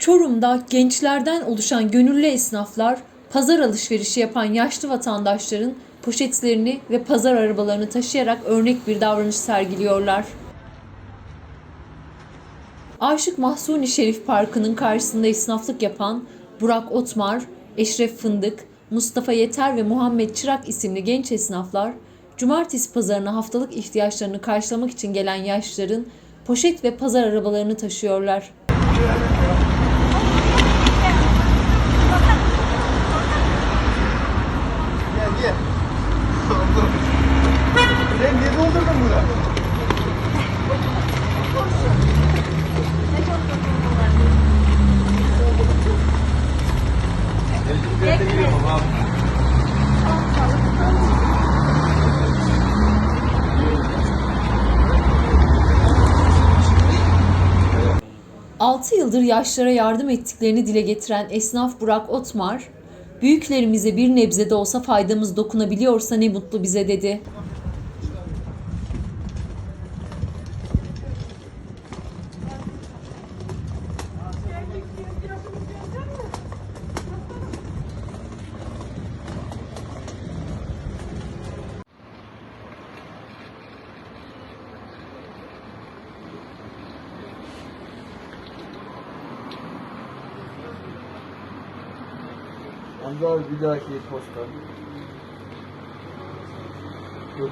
Çorum'da gençlerden oluşan gönüllü esnaflar pazar alışverişi yapan yaşlı vatandaşların poşetlerini ve pazar arabalarını taşıyarak örnek bir davranış sergiliyorlar. Aşık Mahsuni Şerif Parkı'nın karşısında esnaflık yapan Burak Otmar, Eşref Fındık, Mustafa Yeter ve Muhammed Çırak isimli genç esnaflar, cumartesi pazarına haftalık ihtiyaçlarını karşılamak için gelen yaşlıların poşet ve pazar arabalarını taşıyorlar. Gel. Sen niye doldurdun bunu? Altı yıldır yaşlara yardım ettiklerini dile getiren esnaf Burak Otmar, büyüklerimize bir nebze de olsa faydamız dokunabiliyorsa ne mutlu bize dedi. Amca abi bir dahaki posta. Dur.